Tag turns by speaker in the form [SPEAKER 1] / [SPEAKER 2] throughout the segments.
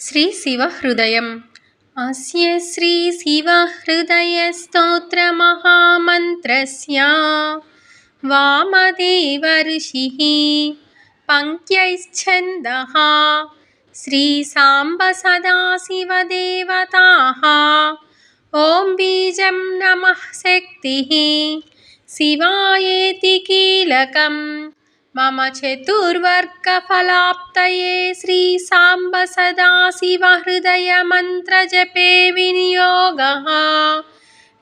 [SPEAKER 1] श्रीशिवहृदयम्। अस्य श्रीशिवहृदयस्तोत्रमहामन्त्रस्य वामदेवऋषिः पङ्क्त्यैश्छन्दः श्रीसाम्ब सदाशिवदेवताः ॐ बीजं नमः शक्तिः। शिवायेति कीलकम् మమ చతుర్వర్గఫలాప్తయే శ్రీ సాంబ సదాశివహృదయమంత్రజపే వినియోగ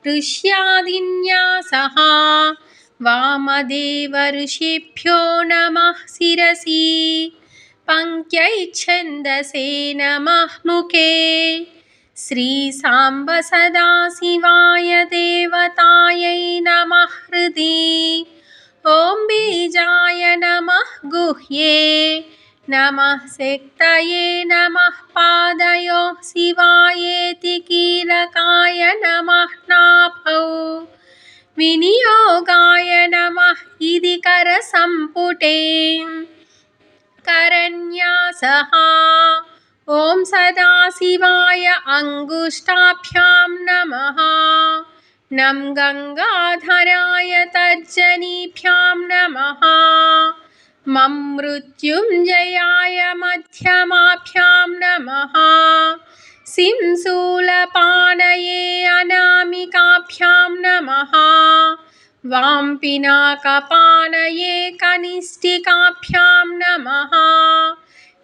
[SPEAKER 1] ఋష్యాదిన్యాస వామదేవ ఋషిభ్యో నమ శిరసి పంక్యైఛందసే నమ ముఖే శ్రీ సాంబ సదాశివాయ దేవతాయై నమ హృది ఓం బీజాయ गुह्ये नमः शक्तये नमः पादयोः शिवायेति कीलकाय नमः नाभौ। विनियोगाय नमः इति करसम्पुटे करन्यासः ॐ सदाशिवाय अङ्गुष्ठाभ्यां नमः। नं गङ्गाधराय तर्जनीभ्यां नमः मं मृत्युञ्जयाय मध्यमाभ्यां नमः सिंशूलपाणये अनामिकाभ्यां नमः वां पिनाकपाणये कनिष्ठिकाभ्यां नमः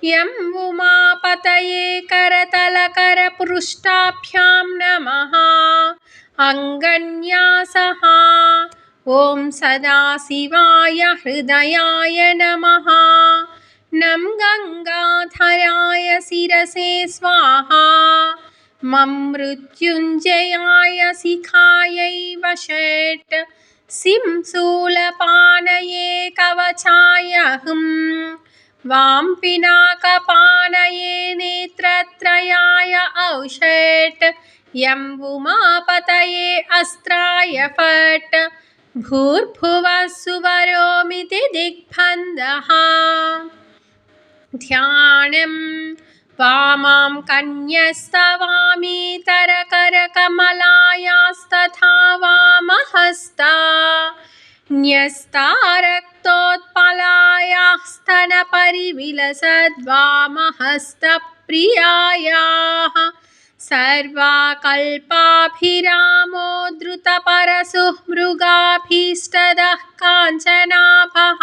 [SPEAKER 1] यं उमापतये करतलकरपृष्ठाभ्यां नमः अङ्गन्यासः ॐ सदाशिवाय हृदयाय नमः। नं गङ्गाधराय शिरसे स्वाहा। मं मृत्युञ्जयाय शिखायै वषट्। सिंशूलपाणये कवचाय हं वां पिनाकपाणये नेत्रत्रयाय औषट्। यं उमापतये अस्त्राय फट् भूर्भुवः सुवरोमिति दिग्बन्धः ध्यानं वामां कन्यस्तवामीतरकरकमलायास्तथा वामहस्ता। न्यस्ता रक्तोत्पलायाः स्तनपरिविलसद्वामहस्तप्रियायाः सर्वाकल्पाभिरामोद्धृतपरशुः मृगाभीष्टदः काञ्चनाभः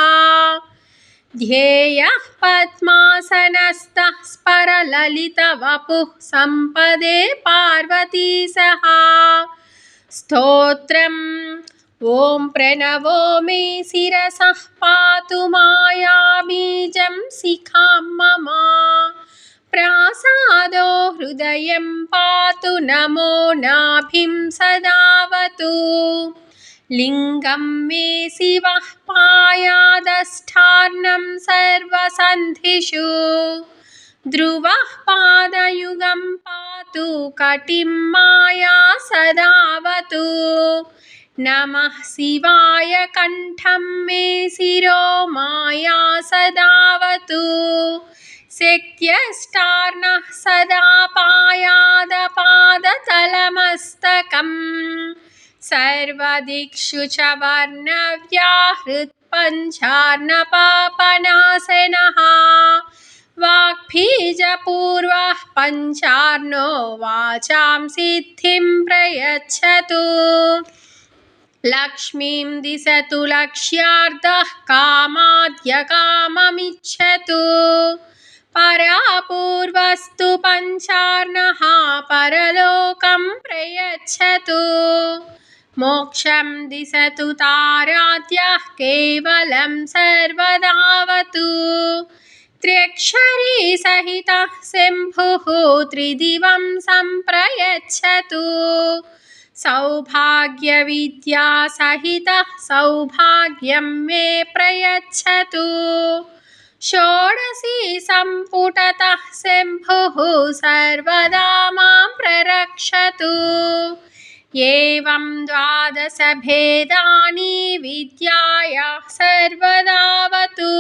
[SPEAKER 1] ध्येयः पद्मासनस्थः स्परललितवपुः सम्पदे पार्वतीसः स्तोत्रम् ॐ प्रणवो मे शिरसः पातु मायाबीजं शिखां मम प्रासादो हृदयं पातु नमो नाभिं सदावतु। लिङ्गं मे शिवः पायादष्टार्णं सर्वसन्धिषु। ध्रुवः पादयुगं पातु कटिं माया सदावतु। नमः शिवाय कण्ठं मे शिरो माया सदावतु शक्त्यष्टार्णः सदा पायादपादतलमस्तकम् सर्वदिक्षु च वर्णव्याहृत्पञ्चार्णपापनाशनः। वाग्बीजपूर्वः पञ्चार्णो वाचां सिद्धिं प्रयच्छतु। लक्ष्मीं दिशतु लक्ष्यार्धः कामाद्यकाममिच्छतु परापूर्वस्तु पञ्चार्णः परलोकं प्रयच्छतु। मोक्षं दिशतु ताराद्यः केवलं सर्वदावतु। त्र्यक्षरी सहितः शम्भुः त्रिदिवं सम्प्रयच्छतु। सौभाग्यविद्यासहितः सौभाग्यं मे प्रयच्छतु षोडशी सम्पुटतः शम्भुः सर्वदा मां प्ररक्षतु एवं द्वादशभेदानि विद्यायाः सर्वदावतु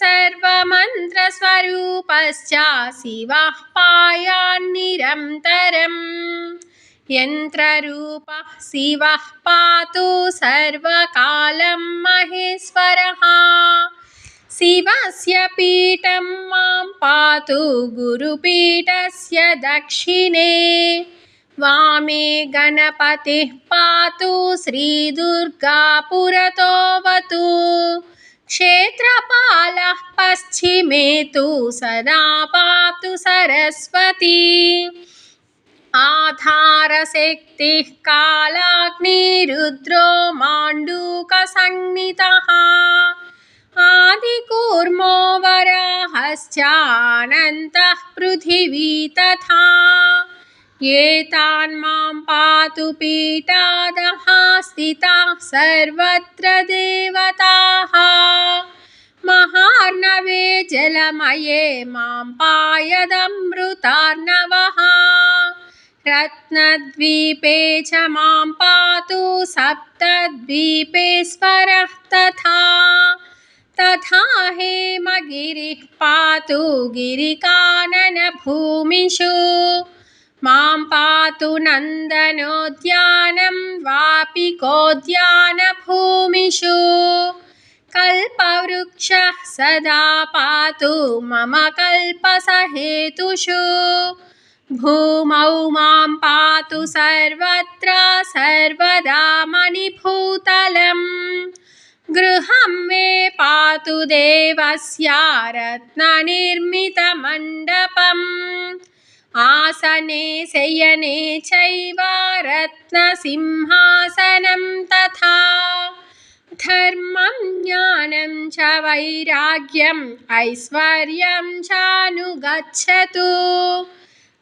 [SPEAKER 1] सर्वमन्त्रस्वरूपश्च शिवः पायान्निरन्तरम् यन्त्ररूपः शिवः पातु सर्वकालं महेश्वरः शिवस्य पीठं मां पातु गुरुपीठस्य दक्षिणे। वामे गणपतिः पातु श्रीदुर्गा पुरतोऽवतु क्षेत्रपालः पश्चिमे तु सदा पातु सरस्वती। आधारशक्तिः कालाग्निरुद्रो माण्डूकसंज्ञितः आदिकूर्मो वराहश्चानन्तः पृथिवी तथा। एतान् मां पातु पीठादः स्थिताः सर्वत्र देवताः। महार्णवे जलमये मां पायदमृतार्णवः। रत्नद्वीपे च मां पातु सप्तद्वीपेश्वरः तथा तथा हेमगिरिः पातु गिरिकाननभूमिषु मां पातु नन्दनोद्यानं वापिकोद्यानभूमिषु कल्पवृक्षः सदा पातु मम कल्पसहेतुषु। भूमौ मां पातु सर्वत्र सर्वदा मणिभूतलम् गृहं मे पातु देवस्य रत्ननिर्मितमण्डपम्। आसने शयने चैव रत्नसिंहासनं तथा। धर्मं ज्ञानं च वैराग्यम् ऐश्वर्यं चानुगच्छतु।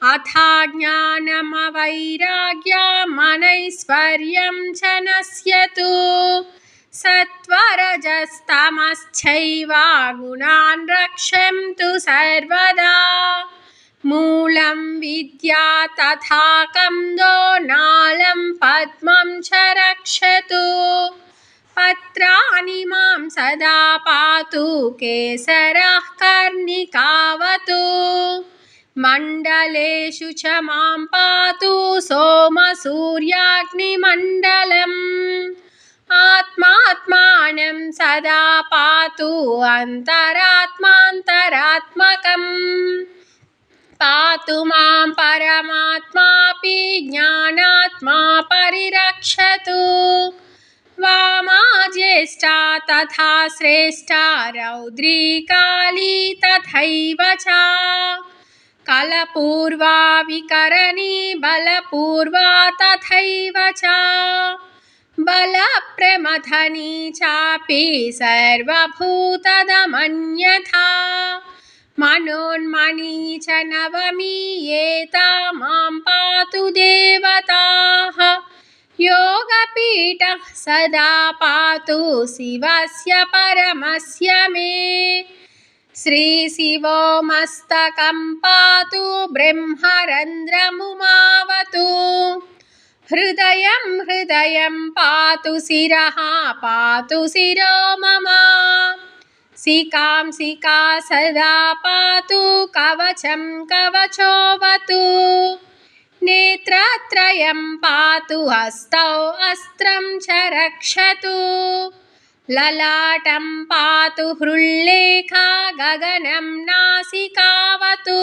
[SPEAKER 1] अथा ज्ञानमवैराग्यमनैश्वर्यं च नश्यतु सत्त्वरजस्तमश्चैव गुणान् रक्षन्तु सर्वदा। मूलं विद्या तथा कन्दो नालं पद्मं च रक्षतु। पत्राणि मां सदा पातु केसरः कर्णिकावतु। मण्डलेषु च मां पातु सोमसूर्याग्निमण्डलम् आत्मात्मानं सदा पातु अन्तरात्मान्तरात्मकम्। पातु माँ परमात्मापि ज्ञानात्मा परिरक्षतु। वामा ज्येष्ठा तथा श्रेष्ठा रौद्री काली तथैव च। कलपूर्वा विकरणी बलपूर्वा तथैव च। बलप्रमथनी चापि सर्वभूतदमन्यथा। मनोन्मणी च नवमी एता माँ पातु देवताः। योगपीठः सदा पातु शिवस्य परमस्य मे। श्रीशिवो मस्तकं पातु ब्रह्मरन्ध्रमुमावतु हृदयं हृदयं पातु शिरः पातु शिरो मम। सिकांसिका सदा पातु कवचं कवचोऽवतु नेत्रत्रयं पातु हस्तौ अस्त्रं च रक्षतु। ललाटं पातु हृल्लेखा गगनं नासिकावतु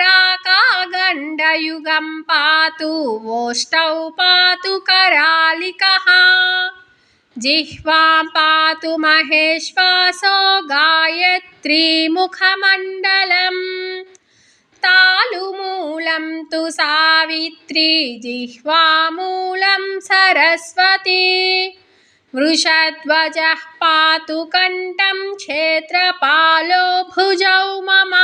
[SPEAKER 1] राकागण्डयुगं पातु वोष्ठौ पातु करालिकः जिह्वां पातु महेश्वासो गायत्रीमुखमण्डलम् तालुमूलं तु सावित्री जिह्वामूलं सरस्वती वृषध्वजः पातु कण्ठं क्षेत्रपालो भुजौ मम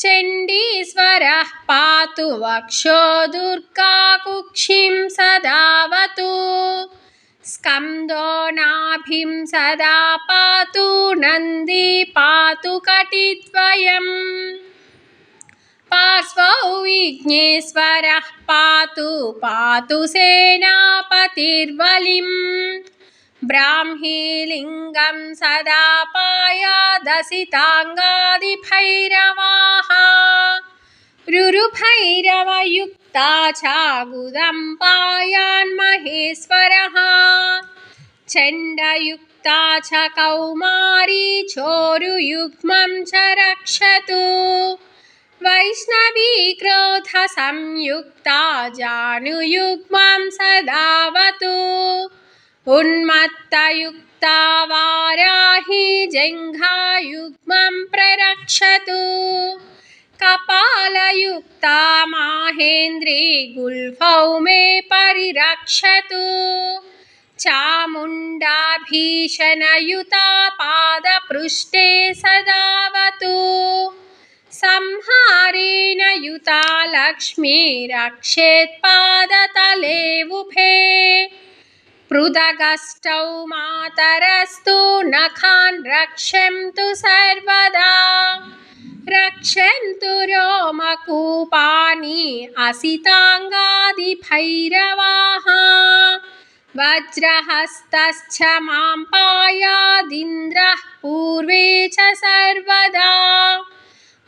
[SPEAKER 1] चण्डीश्वरः पातु वक्षो दुर्गा कुक्षिं सदावतु स्कन्दो नाभिं सदा पातु नन्दी पातु कटिद्वयम् पार्श्वौ विघ्नेश्वरः पातु पातु ब्राह्मीलिङ्गं सदा पायादसिताङ्गादिभैरवाः। रुरुभैरवयुक्ता च गुदं पायान्महेश्वरः चण्डयुक्ता च कौमारी चोरुयुग्मं च रक्षतु। वैष्णवी क्रोधसंयुक्ता जानुयुग्मं सदावतु उन्मत्तयुक्ता वाराही जङ्घायुग्मं प्ररक्षतु कपालयुक्ता माहेन्द्री गुल्फौ मे परिरक्षतु चामुण्डाभीषणयुता पादपृष्ठे सदावतु संहारेण युता लक्ष्मी रक्षेत्पादतले उभे पृथगष्टौ मातरस्तु नखान् रक्षन्तु सर्वदा रक्षन्तु रोमकूपानि असिताङ्गादिभैरवाः वज्रहस्तश्च मां पायादिन्द्रः पूर्वे च सर्वदा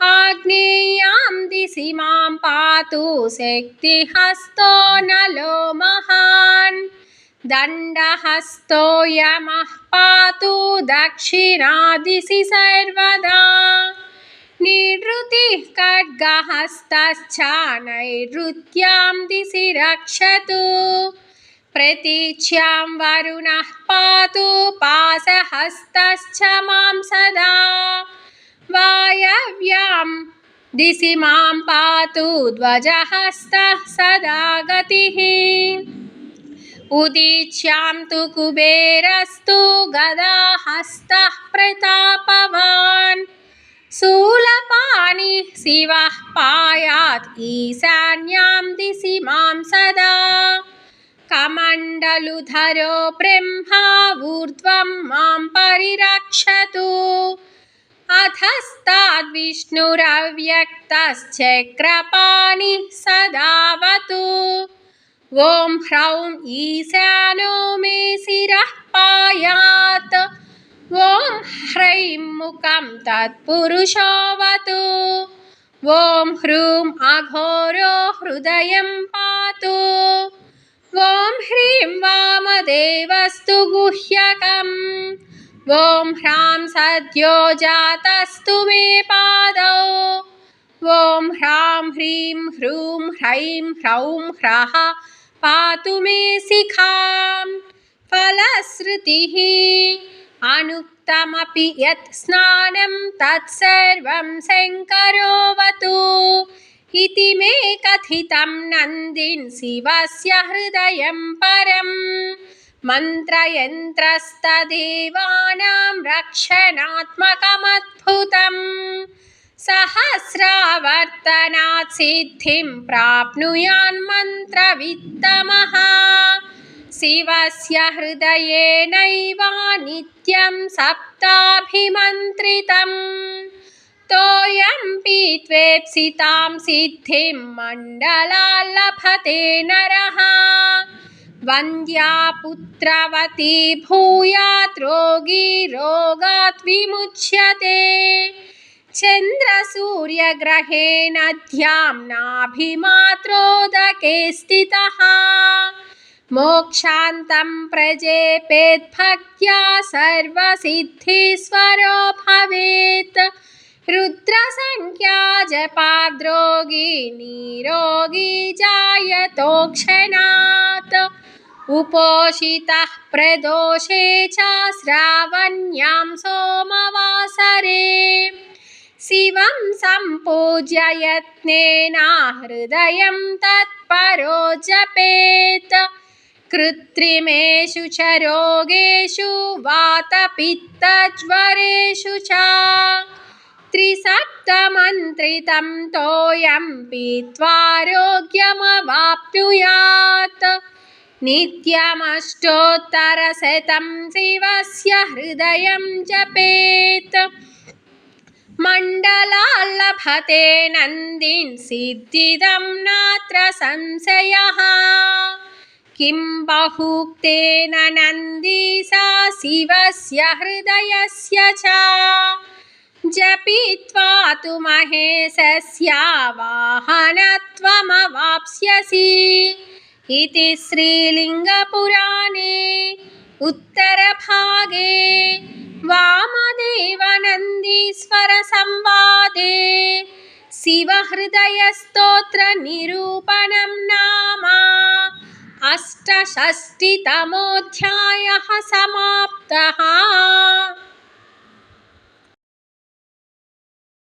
[SPEAKER 1] आग्नेयां दिशि मां पातु शक्तिहस्तो नलो महान् दण्डहस्तो यमः पातु दक्षिणादिशि सर्वदा। निवृत्तिः खड्गहस्तश्च दिशि रक्षतु। प्रतीच्यां वरुणः पातु पासहस्तश्च माँ सदा। वायव्यां दिशि माँ पातु ध्वजहस्तः सदा गतिः। उदीच्यां तु कुबेरस्तु गदाहस्तः प्रतापवान् शूलपाणिः शिवः पायात् ईशान्यां दिशि मां सदा कमण्डलुधरो ब्रह्मा ऊर्ध्वं मां परिरक्षतु अधस्ताद्विष्णुरव्यक्तश्चक्रपाणिः सदावतु ॐ ह्रौं ईशानो मे शिरः पायात्। ॐ ह्रैं मुखं तत्पुरुषोऽवतु ॐ ह्रूं अघोरो हृदयं पातु। ॐ ह्रीं वामदेवस्तु गुह्यकम्। ॐ ह्रां सद्यो जातस्तु मे पादौ। ॐ ह्रां ह्रीं ह्रूं ह्रैं ह्रौं ह्रः पातु मे शिखां फलश्रुतिः। अनुक्तमपि यत् स्नानं तत्सर्वं शङ्करोऽवतु। इति मे कथितं नन्दिन् शिवस्य हृदयं परम्। मन्त्रयन्त्रस्तदेवानां रक्षणात्मकमद्भुतम् सहस्रावर्तनात् सिद्धिं प्राप्नुयान्मन्त्रवित्तमः शिवस्य हृदयेनैव नित्यं सप्ताभिमन्त्रितम् तोयं पीत्वेप्सितां सिद्धिं मण्डलाल्लभते नरः वन्द्या पुत्रवती भूयात् रोगी रोगात् विमुच्यते चन्द्रसूर्यग्रहेण ध्याम्नाभिमात्रोदके स्थितः। मोक्षान्तं प्रजेपेद्भक्त्या सर्वसिद्धीश्वरो भवेत्। रुद्रसङ्ख्या जपाद्रोगी निरोगी जायतो क्षणात्। उपोषितः प्रदोषे च श्रावण्यां सोमवासरे। शिवं सम्पूज्य यत्नेन हृदयं तत्परो जपेत् कृत्रिमेषु च रोगेषु वातपित्तज्वरेषु च। त्रिसप्तमन्त्रितं तोयं पीत्वारोग्यमवाप्नुयात् नित्यमष्टोत्तरशतं शिवस्य हृदयं जपेत् मण्डलाल्लभते नन्दीन् सिद्धिदं नात्र संशयः। किं बहुक्तेन नन्दीसा शिवस्य हृदयस्य च। जपित्वा तु महेशस्यावाहनत्वमवाप्स्यसि इति श्रीलिङ्गपुराणे उत्तरभागे वामदेवनन्दीश्वरसंवादे शिवहृदयस्तोत्रनिरूपणं नाम अष्टषष्टितमोऽध्यायः समाप्तः